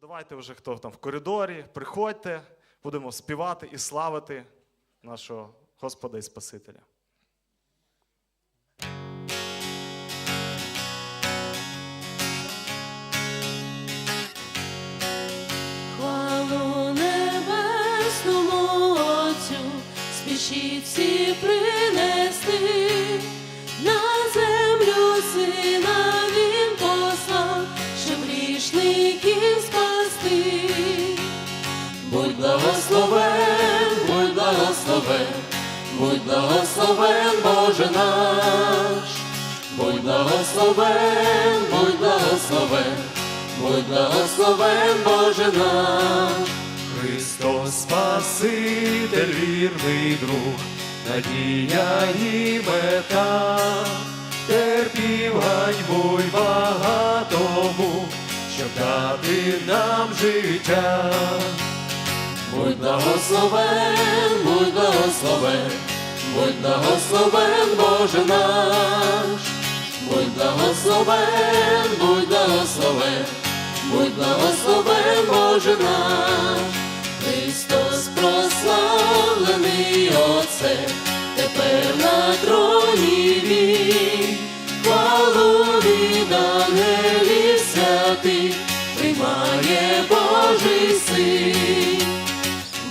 Давайте вже хто там в коридорі, приходьте, будемо співати і славити нашого Господа і Спасителя. Хвалу небесному Отцю, спішіть всі принести, будь благословен, Боже наш, будь благословен, будь благословен. Будь благословен Боже наш, Христос Спаситель, вірний друг, надія і мета, терпів ганьбу й багатому, щоб дати нам життя. будь благословен, будь благословен, будь благословен Боже наш, будь благословен, будь благословен, будь благословен Боже наш, Христос прославлений Отце, тепер на троні він, хвалу від ангелів святих, приймає Божий син.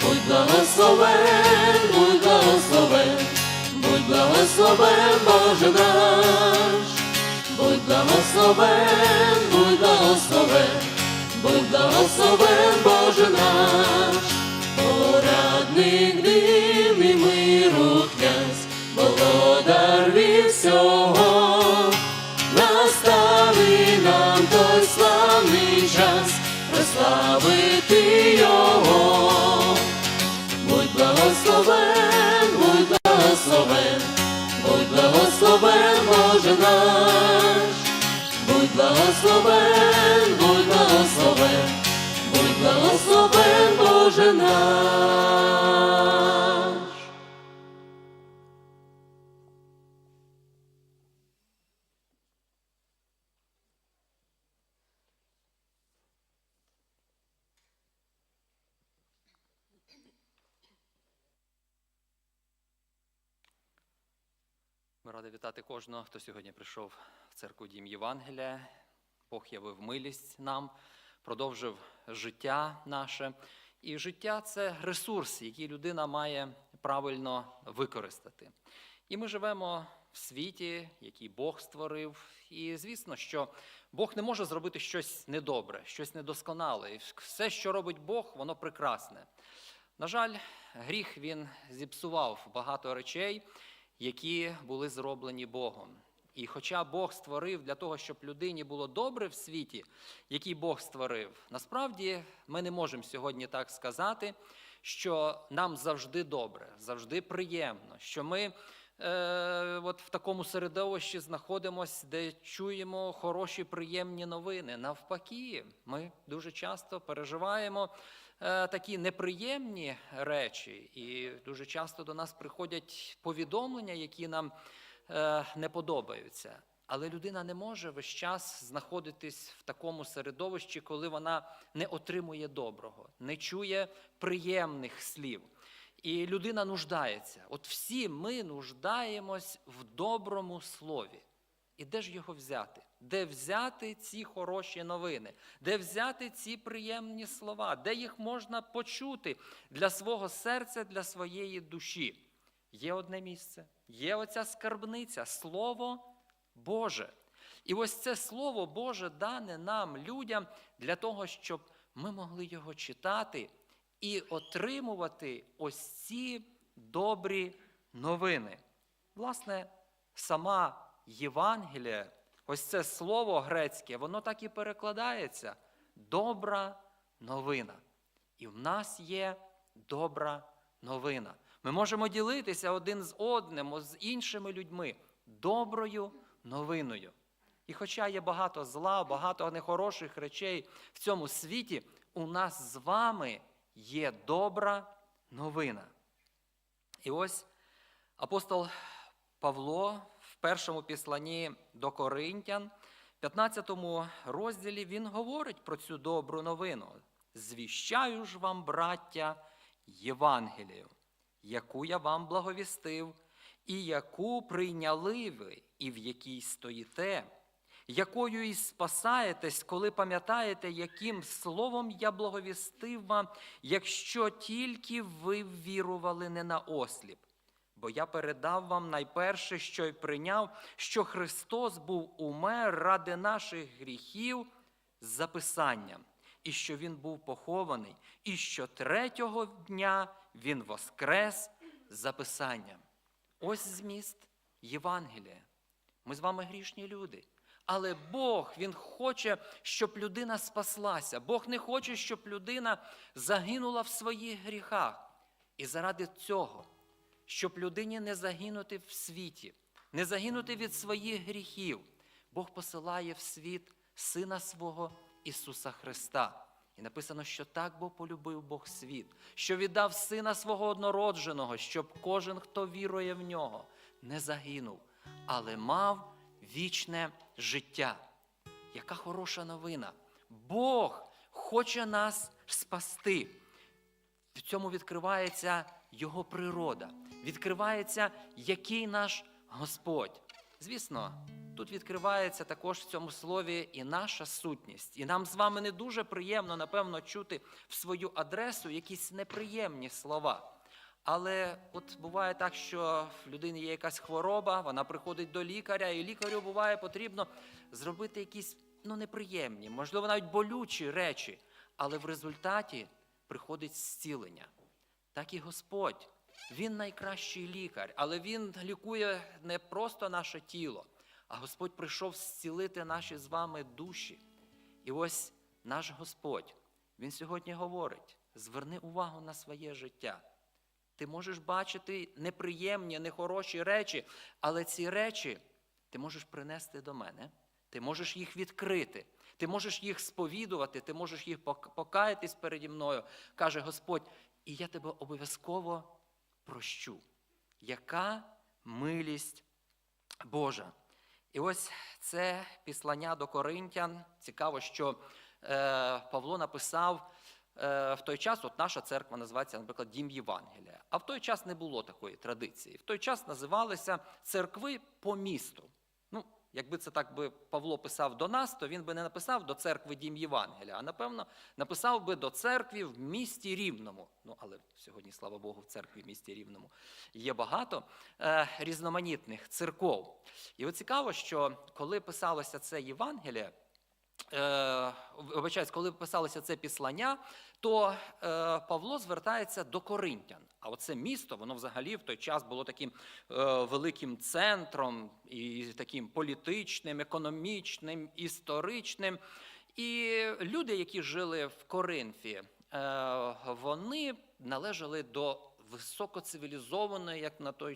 Будь благословен, будь благословен, благословен Боже наш, будь благословен, будь благословен, будь благословен Боже Ми раді вітати кожного, хто сьогодні прийшов в церкву Дім Євангелія. Бог явив милість нам, продовжив життя наше. І життя це ресурс, який людина має правильно використати. І ми живемо в світі, який Бог створив. І звісно, що Бог не може зробити щось недобре, щось недосконале. І все, що робить Бог, воно прекрасне. На жаль, гріх він зіпсував багато речей, які були зроблені Богом. І хоча Бог створив для того, щоб людині було добре в світі, який Бог створив, насправді ми не можемо сьогодні так сказати, що нам завжди добре, завжди приємно, що ми е, от в такому середовищі знаходимося, де чуємо хороші, приємні новини. Навпаки, ми дуже часто переживаємо такі неприємні речі, і дуже часто до нас приходять повідомлення, які нам е, не подобаються. Але людина не може весь час знаходитись в такому середовищі, коли вона не отримує доброго, не чує приємних слів. І людина нуждається. От всі ми нуждаємось в доброму слові. І де ж його взяти? Де взяти ці хороші новини? Де взяти ці приємні слова? Де їх можна почути для свого серця, для своєї душі? Є одне місце, є оця скарбниця, Слово Боже. І ось це Слово Боже дане нам, людям, для того, щоб ми могли його читати і отримувати ось ці добрі новини. Власне, сама Євангелія, ось це слово грецьке, воно так і перекладається добра новина. І в нас є добра новина. Ми можемо ділитися один з одним, з іншими людьми доброю новиною. І хоча є багато зла, багато нехороших речей в цьому світі, у нас з вами є добра новина. І ось апостол Павло першому післанні до Коринтян, 15 розділі він говорить про цю добру новину. Звіщаю ж вам, браття, Євангелію, яку я вам благовістив, і яку прийняли ви, і в якій стоїте, якою і спасаєтесь, коли пам'ятаєте, яким словом я благовістив вам, якщо тільки ви ввірували не на осліп. Бо я передав вам найперше, що й прийняв, що Христос був умер ради наших гріхів з записанням, і що Він був похований, і що третього дня Він воскрес з записанням. Ось зміст Євангелія. Ми з вами грішні люди. Але Бог Він хоче, щоб людина спаслася. Бог не хоче, щоб людина загинула в своїх гріхах. І заради цього, щоб людині не загинути в світі, не загинути від своїх гріхів, Бог посилає в світ Сина свого Ісуса Христа. І написано, що так бо полюбив Бог світ, що віддав Сина свого однородженого, щоб кожен, хто вірує в нього, не загинув, але мав вічне життя. Яка хороша новина! Бог хоче нас спасти. В цьому відкривається Його природа, відкривається, який наш Господь. Звісно, тут відкривається також в цьому слові і наша сутність. І нам з вами не дуже приємно, напевно, чути в свою адресу якісь неприємні слова. Але от буває так, що в людини є якась хвороба, вона приходить до лікаря, і лікарю буває потрібно зробити якісь ну, неприємні, можливо, навіть болючі речі. Але в результаті приходить зцілення. Так і Господь. Він найкращий лікар, але Він лікує не просто наше тіло, а Господь прийшов зцілити наші з вами душі. І ось наш Господь, Він сьогодні говорить: зверни увагу на своє життя. Ти можеш бачити неприємні, нехороші речі, але ці речі ти можеш принести до мене, ти можеш їх відкрити, ти можеш їх сповідувати, ти можеш їх покаятись переді мною, каже Господь, і я тебе обов'язково прощу. Яка милість Божа. І ось це післання до Коринтян. Цікаво, що е, Павло написав е, в той час, от наша церква називається, наприклад, Дім Євангелія. А в той час не було такої традиції. В той час називалися церкви по місту. Якби це так би Павло писав до нас, то він би не написав до церкви Дім Євангелія, а напевно написав би до церкви в місті Рівному. Ну, але сьогодні, слава Богу, в церкві в місті Рівному є багато е, різноманітних церков. І от цікаво, що коли писалося це Євангеліє, вибачаюсь, коли писалося це післання, то е, Павло звертається до Коринтян. А оце місто, воно взагалі в той час було таким е, великим центром і таким політичним, економічним, історичним. І люди, які жили в Коринфі, е, вони належали до високоцивілізованої, як на той